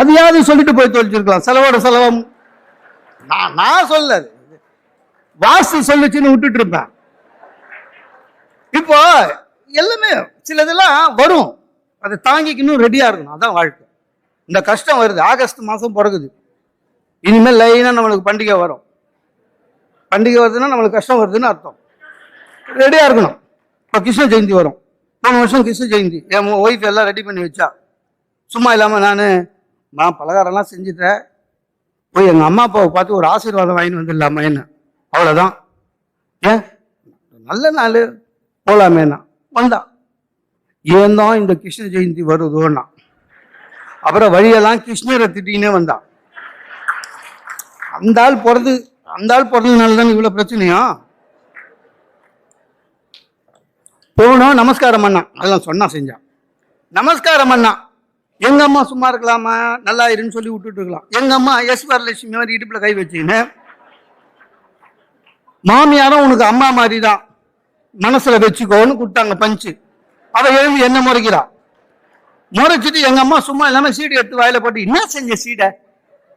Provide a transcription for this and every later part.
அதையாவது சொல்லிட்டு போய் தொலைச்சிருக்கலாம். செலவோட செலவம். நான் நான் சொல்ல வாஸ்து சொல்லுச்சுன்னு விட்டுட்டு இருப்பேன். இப்போ எல்லாமே சிலதெல்லாம் வரும். அதை தாங்கிக்கணும் ரெடியாக இருக்கணும். அதான் வாழ்க்கை. இந்த கஷ்டம் வருது. ஆகஸ்ட் மாதம் பிறகுது. இனிமேல் லைனாக நம்மளுக்கு பண்டிகை வரும். பண்டிகை வருதுன்னா நம்மளுக்கு கஷ்டம் வருதுன்னு அர்த்தம். ரெடியாக இருக்கணும். இப்போ கிருஷ்ண ஜெயந்தி வரும். போன வருஷம் கிருஷ்ண ஜெயந்தி. என் ஒய்ஃப் எல்லாம் ரெடி பண்ணி வச்சா. சும்மா இல்லாமல் நான் நான் பலகாரம்லாம் செஞ்சுட்டேன். போய் எங்கள் அம்மா அப்பாவை பார்த்து ஒரு ஆசீர்வாதம் வாங்கிட்டு வந்துடலாமா என்ன? அவ்வளோதான் ஏன்? நல்ல நாள். போகலாமேண்ணா வந்தான் ஏன் தான் இந்த கிருஷ்ண ஜெயந்தி வருதோன்னா? அப்புறம் வழியெல்லாம் கிருஷ்ணரை திட்டினே வந்தான் அந்த ஆள் பிறந்து அந்த ஆள் பிறந்ததுனால தானே இவ்வளோ பிரச்சனையா? போனோம் நமஸ்காரம் பண்ணான் அதெல்லாம் சொன்னா செஞ்சான். நமஸ்காரம் பண்ணான் எங்க அம்மா சும்மா இருக்கலாமா? நல்லா இருன்னு சொல்லி விட்டுட்டு இருக்கலாம். எங்க அம்மா எஸ் வரலட்சுமி மாதிரி இடுப்புல கை வச்சுக்கின்னு மாமியாரும் உனக்கு அம்மா மாதிரி தான் மனசுல வச்சுக்கோன்னு கொடுத்தாங்க பஞ்சு. அவ எழுதி என்ன முறைக்கிறா? முறைச்சிட்டு எங்க அம்மா சும்மா இல்லாம சீடு எடுத்து வாயில போட்டு என்ன செஞ்ச சீடை?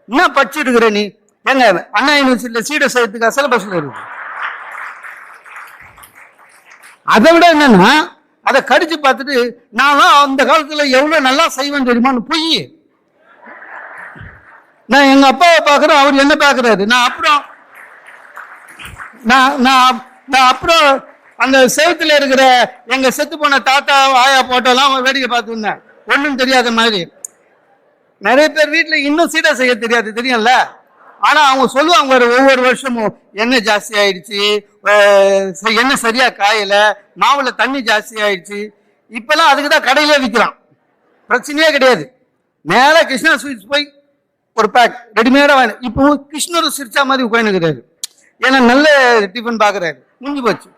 என்ன பச்சு இருக்கிற நீ? எங்க அண்ணா யூனிவர்சிட்டியில சீடை செய்யறதுக்கு சிலபஸ்ல இருக்கு. அதை விட என்னன்னா அதை கடிச்சு பார்த்துட்டு நான் அந்த காலத்தில் எவ்வளோ நல்லா செய்வேன் தெரியுமான்னு பொய். நான் எங்கள் அப்பாவை பார்க்குறேன் அவர் என்ன பார்க்குறாரு. நான் அப்புறம் நான் நான் நான் அப்புறம் அந்த செவத்துல இருக்கிற எங்கள் செத்து போன தாத்தா ஆயா போட்டோலாம் வேடிக்கை பார்த்துருந்தேன் ஒன்றும் தெரியாத மாதிரி. நிறைய பேர் வீட்டில் இன்னும் சீடை செய்ய தெரியாது தெரியும்ல? ஆனா அவங்க சொல்லுவாங்க ஒரு ஒவ்வொரு வருஷமும் எண்ணெய் ஜாஸ்தி ஆயிடுச்சு எண்ணெய் சரியா காயல மாவுல தண்ணி ஜாஸ்தி ஆயிடுச்சு. இப்பெல்லாம் அதுக்கு தான் கடையிலே விற்கிறான் பிரச்சனையே கிடையாது. மேலே கிருஷ்ணா ஸ்வீட்ஸ் போய் ஒரு பேக் ரெடிமேடாக வாங்க இப்போ கிருஷ்ணர் சிரிச்சா மாதிரி உட்காந்துக்கிறாரு ஏன்னா நல்ல டிஃபன் பார்க்குறாரு முடிஞ்சு போச்சு.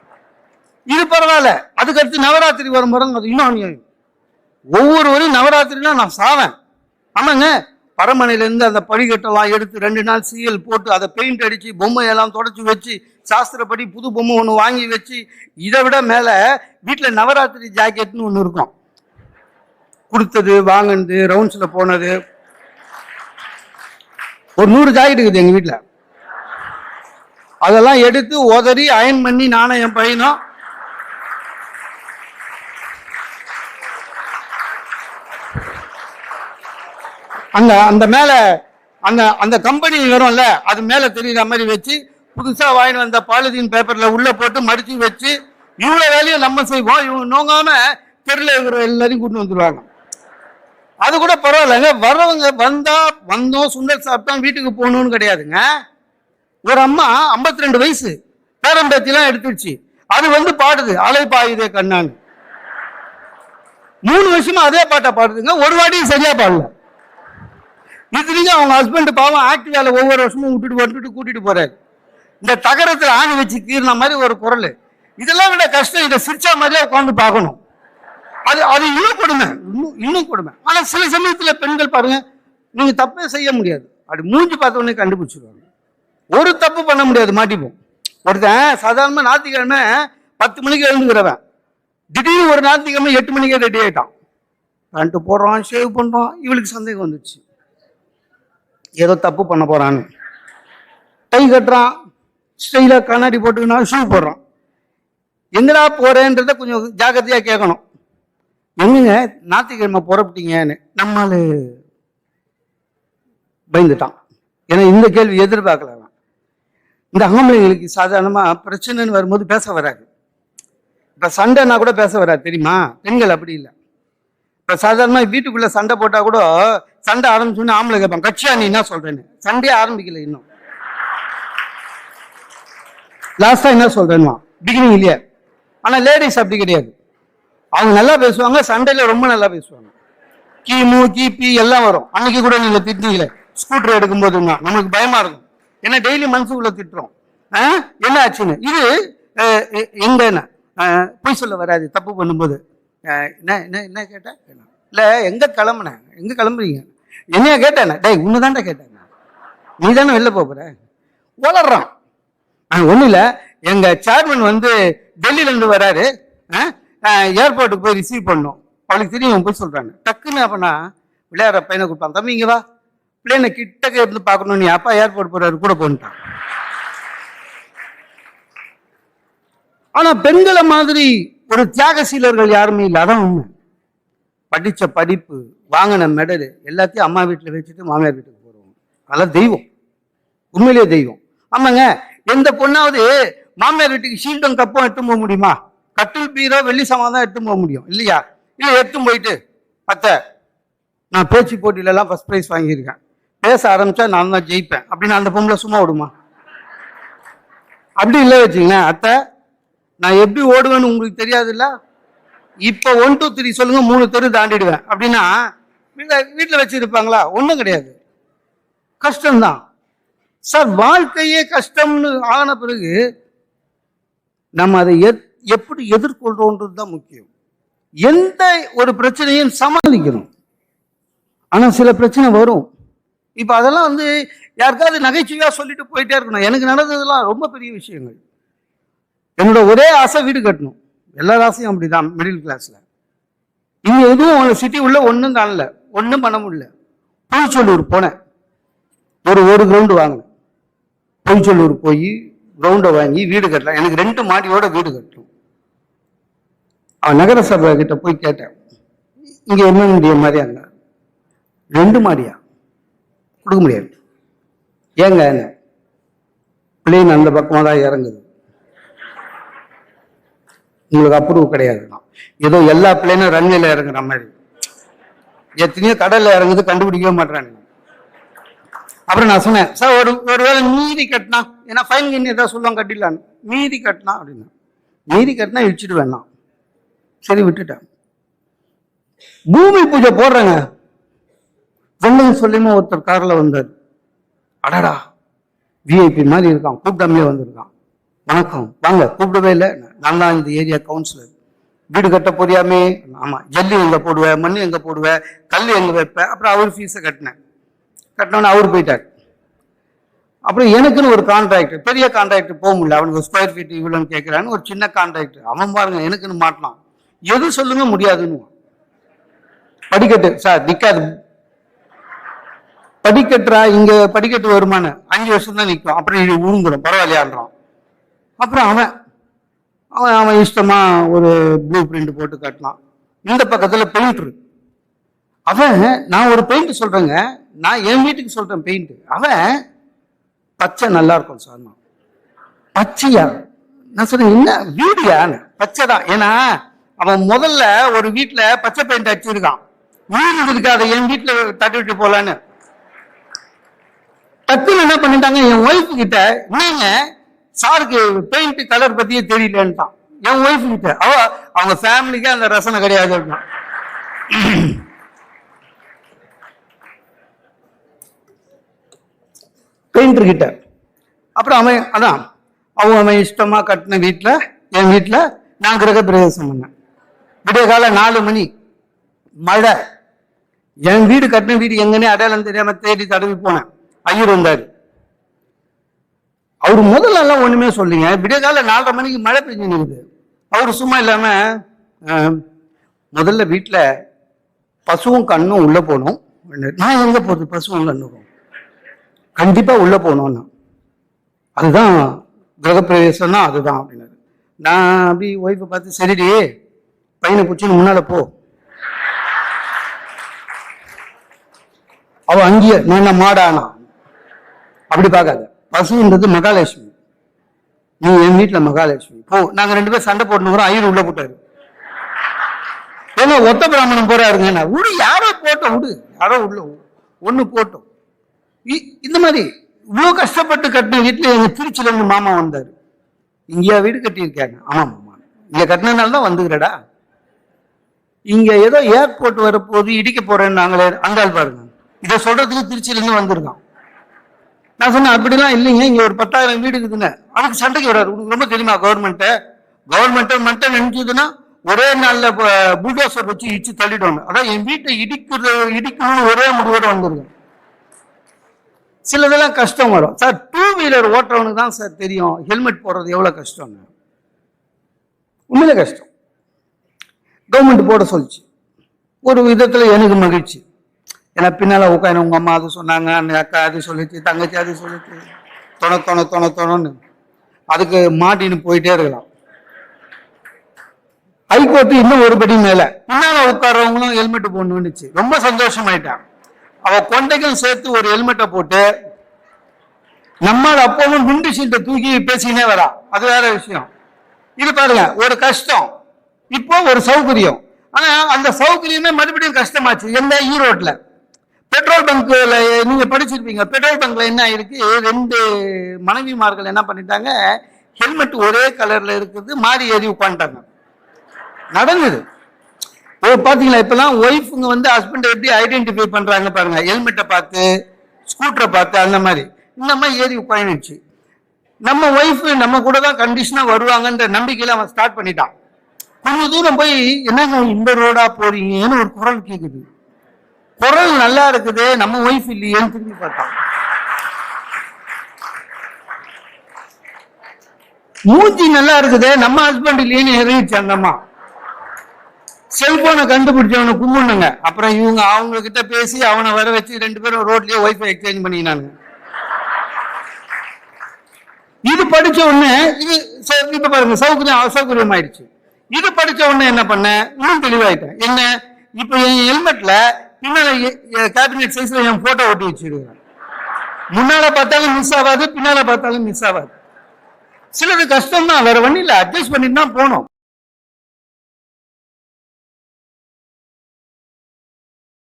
இது பரவாயில்ல. அதுக்கடுத்து நவராத்திரி வரும் பாருங்க அது இன்னும் அநியாயம். ஒவ்வொரு வரையும் நவராத்திரினா நான் சாவேன். ஆமாங்க. பரமனையிலேருந்து அந்த படிக்கட்டெல்லாம் எடுத்து ரெண்டு நாள் சீயல் போட்டு அதை பெயிண்ட் அடித்து பொம்மையெல்லாம் தொடச்சி வச்சு சாஸ்திரப்படி புது பொம்மை ஒன்று வாங்கி வச்சு இதை விட மேலே வீட்டில் நவராத்திரி ஜாக்கெட்னு ஒன்று இருக்கும். கொடுத்தது வாங்கினது ரவுண்ட்ஸில் போனது. ஒரு நூறு ஜாக்கெட் இருக்குது எங்கள் வீட்டில் அதெல்லாம் எடுத்து உதறி அயன் பண்ணி நானும் என் பையனும் அந்த அந்த மேலே அந்த அந்த கம்பெனி வரும்ல அது மேலே தெரியுற மாதிரி வச்சு புதுசாக வாங்கிட்டு வந்த பாலிதீன் பேப்பரில் உள்ளே போட்டு மடித்து வச்சு இவ்வளோ வேலையும் நம்ம செய்வோம். இவங்க நோங்காம தெருவில் இருக்கிற எல்லாரையும் கூட்டு வந்துடுவாங்க அது கூட பரவாயில்லைங்க. வர்றவங்க வந்தா வந்தோம் சுண்டல் சாப்பிட்டோம் வீட்டுக்கு போகணும்னு கிடையாதுங்க. ஒரு அம்மா 52 ரெண்டு வயசு. பேரம்பேத்திலாம் எடுத்துடுச்சு. அது வந்து பாடுது. அலை பாயுதே கண்ணான்னு. மூணு வருஷமா அதே பாட்டை பாடுதுங்க. ஒரு வாட்டியும் சரியா பாடல. இதுலேயும் அவங்க ஹஸ்பண்ட் பாவம் ஆக்டிவால ஒவ்வொரு வருஷமும் விட்டுட்டு வந்துட்டு கூட்டிட்டு போறாரு. இந்த தகரத்தில் ஆணி வச்சு கீறின மாதிரி ஒரு குரல். இதெல்லாம் விட கஷ்டம். இதை சிரிச்சா மாதிரியே உட்காந்து பார்க்கணும். அது அது இன்னும் கொடுமை. இன்னும் இன்னும் கொடுமை. ஆனால் சில சமயத்தில் பெண்கள் பாருங்க நீங்க தப்பே செய்ய முடியாது. அப்படி மூஞ்சி பார்த்த கண்டுபிடிச்சிருவாங்க. ஒரு தப்பு பண்ண முடியாது மாட்டிப்போம். ஒருத்தன் சாதாரணமாக ஞாயிற்றுக்கிழமை பத்து மணிக்கு எழுந்துக்கிறவன். திடீர்னு ஒரு ஞாயிற்றுக்கிழமை எட்டு மணிக்கே ரெடி ஆயிட்டான். பேண்ட்டு போடுறான் ஷேவ் பண்ணுறான் இவளுக்கு சந்தேகம் வந்துச்சு ஏதோ தப்பு பண்ண போறான்னு. கை கட்டுறான் ஸ்டைலாக கண்ணாடி போட்டுக்கினா ஷூ போடுறான். எங்கடா போறேன்றத கொஞ்சம் ஜாக்கிரதையா கேட்கணும். எங்கங்க ஞாயிற்றுக்கிழமை புறப்பட்டீங்கன்னு நம்மளு பயந்துட்டான். ஏன்னா இந்த கேள்வி எதிர்பார்க்கல இந்த ஆம்பளைங்களுக்கு சாதாரணமா பிரச்சனைன்னு வரும்போது பேச வராது. இப்போ சண்டைனா கூட பேச வராது தெரியுமா? பெண்கள் அப்படி இல்லை. இப்போ சாதாரணமா வீட்டுக்குள்ள சண்டை போட்டால் கூட சண்டை ஆரம்பிச்சோன்னு ஆம்பளை கேட்பான் கட்சியா நீ என்ன சொல்றேன்னு? சண்டையே ஆரம்பிக்கல இன்னும். லாஸ்டா என்ன சொல்றேன்னா பிகினிங் இல்லையா. ஆனா லேடிஸ் அப்படி கிடையாது. அவங்க நல்லா பேசுவாங்க சண்டையில ரொம்ப நல்லா பேசுவாங்க. கிமு கிபி எல்லாம் வரும். அன்னைக்கு கூட நீங்க திட்டிங்களே ஸ்கூட்டர் எடுக்கும்போதுங்க நமக்கு பயமா இருக்கும். ஏன்னா டெய்லி மனசுக்குள்ள திட்டுறோம். என்ன ஆச்சுன்னு? இது எங்க என்ன? பொய் சொல்ல வராது. தப்பு பண்ணும்போது. என்ன என்ன என்ன கேட்டா? இல்லை எங்கே கிளம்புனேன் எங்கே கிளம்புறீங்க? என்னைய கேட்டேன் டேய் உன்னதான்டா கேட்டேன் நீ தானே வெளில போக வளர்றான் ஒன்றும் இல்லை. எங்கள் சேர்மன் வந்து டெல்லியிலேருந்து வராரு. ஏர்போர்ட்டுக்கு போய் ரிசீவ் பண்ணோம். அவளுக்கு தெரியும் போய் சொல்கிறாங்க டக்குன்னு அப்பனா விளையாடுற பையனை கொடுப்பாங்க தம்பி இங்கே வா. பிள்ளைனை கிட்டக்க இருந்து பார்க்கணும் நீ அப்பா ஏர்போர்ட் போகிறாரு கூட போன்ட்டான். ஆனால் பெண்களை மாதிரி ஒரு தியாகசீலர்கள் யாருமே இல்லை. அதான் உண்மை. படித்த படிப்பு வாங்கின மெடலு எல்லாத்தையும் அம்மா வீட்டில் வச்சுட்டு மாமியார் வீட்டுக்கு போடுவோம் அதெல்லாம் தெய்வம். உண்மையிலேயே தெய்வம். ஆமாங்க. எந்த பொண்ணாவது மாமியார் வீட்டுக்கு ஷீல்டும் கப்பும் எடுத்து போக முடியுமா? கட்டில் பீரோ வெள்ளி சாமான் தான் போக முடியும். இல்லையா? இல்லை எடுத்து போயிட்டு. அத்தை நான் பேச்சு போட்டியிலலாம் ஃபர்ஸ்ட் ப்ரைஸ் வாங்கியிருக்கேன். பேச ஆரம்பித்தா நான் தான் ஜெயிப்பேன். அப்படின்னு அந்த பொம்பளை சும்மா விடுமா? அப்படி இல்லை வச்சுங்களேன். அத்தை நான் எப்படி ஓடுவேன்னு உங்களுக்கு தெரியாதுல்ல? இப்போ ஒன் டூ த்ரீ சொல்லுங்க மூணு தெரு தாண்டிடுவேன். அப்படின்னா வீட்டில் வீட்டில் வச்சிருப்பாங்களா? ஒன்றும் கிடையாது. கஷ்டம்தான். சார் வாழ்க்கையே கஷ்டம்னு ஆன பிறகு நம்ம அதை எத்- எப்படி எதிர்கொள்றோன்றது தான் முக்கியம். எந்த ஒரு பிரச்சனையும் சமாளிக்கணும். ஆனால் சில பிரச்சனை வரும். இப்போ அதெல்லாம் வந்து யாருக்காவது நகைச்சுவையாக சொல்லிட்டு போயிட்டே இருக்கணும். எனக்கு நடந்ததெல்லாம் ரொம்ப பெரிய விஷயங்கள். என்னோட ஒரே ஆசை வீடு கட்டணும். எல்லா ஆசையும் அப்படிதான் மிடில் கிளாஸ்ல இங்க எதுவும் சிட்டி உள்ள ஒன்றும் காணல ஒன்றும் பண்ண முடியல. பொய்ச்சொல்லூர் போனேன். ஒரு ஒரு கிரவுண்டு வாங்கினேன். பொய்ச்சொல்லூர் போய் கிரவுண்டை வாங்கி வீடு கட்டலாம். எனக்கு ரெண்டு மாடியோட வீடு கட்டணும். அவன் நகரசபை கிட்ட போய் கேட்டேன். இங்க என்ன முடிய மாதிரியாங்க ரெண்டு மாடியா? கொடுக்க முடியாது. ஏங்க பிளேன் அந்த பக்கமாக தான் இறங்குது. உங்களுக்கு அப்ரூவ் கிடையாதுதான் ஏதோ எல்லா பிளேனும் ரன்வேல இறங்குற மாதிரி. எத்தனையோ கடல்ல இறங்குது கண்டுபிடிக்கவே மாட்டானுங்க அப்புறம் நான் சொன்னேன் சார் ஒரு ஒருவேளை மீதி கட்டினா ஏன்னா ஃபைன் கிண்ணி ஏதாவது சொல்லுவாங்க கட்டிடலான்னு மீதி கட்டினா அப்படின்னா. மீதி கட்டினா இடிச்சிட்டு வேணாம். சரி விட்டுட்டேன். பூமி பூஜை போடுறேங்க. வெள்ளையும் சொல்லியுமா ஒருத்தர் காரில் வந்தார். அடடா விஐபி மாதிரி இருக்கான். கூப்பிடாமலே வந்திருக்கான். வணக்கம். வாங்க கூப்பிடவே இல்லை. நான் தான் இந்த ஏரியா கவுன்சிலர் வீடு கட்ட போறியாமே? ஆமாம் ஜல்லி எங்கே போடுவேன் மண் எங்கே போடுவேன் கல் எங்கே வைப்பேன் அப்புறம் அவர் ஃபீஸை கட்டினேன். கட்டினோன்னு அவர் போயிட்டார். அப்புறம் எனக்குன்னு ஒரு கான்ட்ராக்ட் பெரிய கான்ட்ராக்ட் போக முடியல. அவனுக்கு ஸ்கொயர் ஃபீட் இவ்வளோன்னு கேட்குறான்னு ஒரு சின்ன கான்ட்ராக்ட் அவன் பாருங்க எனக்குன்னு மாட்டினான் எது சொல்லுங்க முடியாதுன்னு. படிக்கட்டு சார் நிற்காது படிக்கட்டுறா இங்க படிக்கட்டு வருமானு அஞ்சு வருஷம் தான் நிற்கும் அப்புறம் இது உழுந்துடும் பரவாயில்லையான்றான். அப்புறம் அவன் அவன் அவன் இஷ்டமா ஒரு ப்ளூ பிரிண்ட் போட்டு காட்டினான் இந்த பக்கத்தில் பெயிண்ட் அவன் நான் ஒரு பெயிண்ட் சொல்றேங்க. நான் என் வீட்டுக்கு சொல்றேன் பெயிண்ட் அவன் பச்சை நல்லா இருக்கும் சார் நான். பச்சையா? நான் சொன்னேன் என்ன? வீடியா பச்சை தான். ஏன்னா அவன் முதல்ல ஒரு வீட்டில் பச்சை பெயிண்ட் அடிச்சிருக்கான். வீடு இருக்காது என் வீட்டில் தட்டி விட்டு போலான்னு. டக்குன்னு என்ன பண்ணிட்டாங்க? என் ஒய்ஃப் கிட்ட என்னங்க சாருக்கு பெயிண்ட் கலர் பத்தியே தெரியலன்ட்டான். என் ஒய்ஃப் கிட்ட. அவ அவங்க ஃபேமிலிக்கே அந்த ரசனை கிடையாது அப்படின்னா. பெயிண்டர் கிட்ட. அப்புறம் அவன் அதான் அவன் அவன் இஷ்டமா கட்டின வீட்டில் என் வீட்டில் நான் கிரக பிரவேசம் பண்ணேன். விடிய காலை நாலு மணி மழை. என் வீடு கட்டின வீடு எங்கன்னே அடையாளம் தெரியாம தேடி தடவி போனேன். ஐயர் வந்தாரு. அவர் முதல்ல எல்லாம் ஒண்ணுமே சொல்லுங்க விடிய நாலரை மணிக்கு மழை பெஞ்சு நிற்குது அவர் சும்மா இல்லாம முதல்ல வீட்டில் பசுவும் கண்ணும் உள்ள போகணும். நான் எங்க போறது? பசுவும் கண்ணுக்கும் கண்டிப்பா உள்ள போகணும்னா. அதுதான் கிரகப்பிரவேசம்னா அதுதான் அப்படின்னாரு. நான் அப்படி ஒய்ஃபை பார்த்து சரிடி பையனை பிடிச்சின்னு முன்னால போ. அவ அங்கேயே நான் என்ன மாடானா? அப்படி பார்க்காத. பசுன்றது மகாலட்சுமி. நீ என் வீட்டுல மகாலட்சுமி. போ நாங்க ரெண்டு பேரும் சண்டை போட்டுனோம் ஐயர் உள்ள போட்டாரு. ஏன்னா ஒத்த பிராமணம் போறாருங்க விடு யாரோ போட்டோம் விடு யாரோ உள்ள ஒண்ணு போட்டோம். இ- இந்த மாதிரி இவ்வளவு கஷ்டப்பட்டு கட்டின வீட்டுல எங்க திருச்சியில இருந்து மாமா வந்தாரு. இங்கேயா வீடு கட்டியிருக்காங்க. ஆமா மாமா. இங்க கட்டினதுனால தான் வந்துக்கிறடா. இங்க ஏதோ ஏர்போர்ட் வரப்போது இடிக்க போறேன்னு நாங்களே அங்காள் பாருங்க. இதை சொல்றதுக்கு திருச்சியில இருந்து வந்திருக்கான். நான் சொன்னேன் அப்படிலாம் இல்லைங்க இங்க ஒரு பத்தாயிரம் வீடு இருக்குதுங்க. அவனுக்கு சண்டைக்கு வராது. உனக்கு ரொம்ப தெரியுமா கவர்மெண்ட் கவர்மெண்ட் மட்டும் நினைச்சதுன்னா ஒரே நாள்ல புல்டோசர் வச்சு இடிச்சு தள்ளிடுவாங்க. அதான் என் வீட்டை இடிக்கிறது இடிக்கணும்னு ஒரே முடிவோட வந்திருக்கேன் சிலதெல்லாம் கஷ்டம் வரும். சார் டூ வீலர் ஓட்டுறவனுக்கு தான் சார் தெரியும் ஹெல்மெட் போடுறது எவ்வளவு கஷ்டம்னு. உண்மையில கஷ்டம். கவர்மெண்ட் போட சொல்லிச்சு. ஒரு விதத்துல எனக்கு மகிழ்ச்சி. ஏன்னா பின்னால உட்காந்து உங்க அம்மா அது சொன்னாங்க அந்த அக்கா அது சொல்லிச்சு தங்கச்சி அது சொல்லிச்சு. தொண தொண தொண தொணன்னு. அதுக்கு மாட்டின்னு போயிட்டே இருக்கலாம். ஹைகோர்ட் இன்னும் ஒருபடி மேல. முன்னால உட்கார்றவங்களும் ஹெல்மெட் போடணும்னுச்சு ரொம்ப சந்தோஷமாயிட்டான். அவ கொண்டைக்கும் சேர்த்து ஒரு ஹெல்மெட்டை போட்டு நம்ம அப்பவும் விண்டு சீட்டை தூக்கி பேசினே வரா. அது வேற விஷயம். இது பாருங்க ஒரு கஷ்டம். இப்போ ஒரு சௌகரியம். ஆனா அந்த சௌகரியமே மறுபடியும் கஷ்டமாச்சு. எந்த ஈரோட்ல. பெட்ரோல் பங்க்ல நீங்க படிச்சிருப்பீங்க. பெட்ரோல் பங்க்ல என்ன ஆயிருக்கு ரெண்டு மனைவிமார்கள் என்ன பண்ணிட்டாங்க? ஹெல்மெட் ஒரே கலர்ல இருக்குது மாறி ஏறி உட்காந்துட்டாங்க. நடந்தது. ஓ பாத்தீங்களா இப்பெல்லாம் ஒய்ஃபுங்க வந்து ஹஸ்பண்டை எப்படி ஐடென்டிஃபை பண்றாங்க பாருங்க. ஹெல்மெட்டை பார்த்து ஸ்கூட்டரை பார்த்து அந்த மாதிரி. இந்த மாதிரி ஏறி உட்காந்துச்சு நம்ம ஒய்ஃப் நம்ம கூட தான் கண்டிஷனா வருவாங்கன்ற நம்பிக்கையில அவன் ஸ்டார்ட் பண்ணிட்டான். கொஞ்ச தூரம் போய் என்னங்க இந்த ரோடா போறீங்கன்னு ஒரு குரல் கேக்குது. குரல் நல்லா இருக்குது நம்ம ஒய்ஃப் இல்லையேன்னு திரும்பி பார்த்தான். மூஞ்சி நல்லா இருக்குது நம்ம ஹஸ்பண்ட் இல்லையேன்னு எறிச்சு அந்தம்மா செல்போனை கண்டுபிடிச்சவனை கும்பிடுங்க அப்புறம் இவங்க அவங்க கிட்ட பேசி அவனை வர வச்சு ரெண்டு பேரும் ரோட்லயே ஒய்ஃபை எக்ஸ்சேஞ்ச் பண்ணினானுங்க இது படிச்ச உடனே இது இப்ப பாருங்க சௌகரியம் அசௌகரியம் ஆயிடுச்சு. இது படிச்ச உடனே என்ன பண்ணேன் இன்னும் தெளிவாயிட்டேன். என்ன? இப்ப என் ஹெல்மெட்ல பின்னால கேபினட் சைஸ்ல என் போட்டோ ஒட்டி வச்சிருக்கேன். முன்னால பார்த்தாலும் மிஸ் ஆகாது பின்னால பார்த்தாலும் மிஸ் ஆகாது. சிலது கஷ்டம் தான் வேற ஒன்றும் இல்லை அட்ஜஸ்ட் பண்ணிட்டு தான் போனோம்.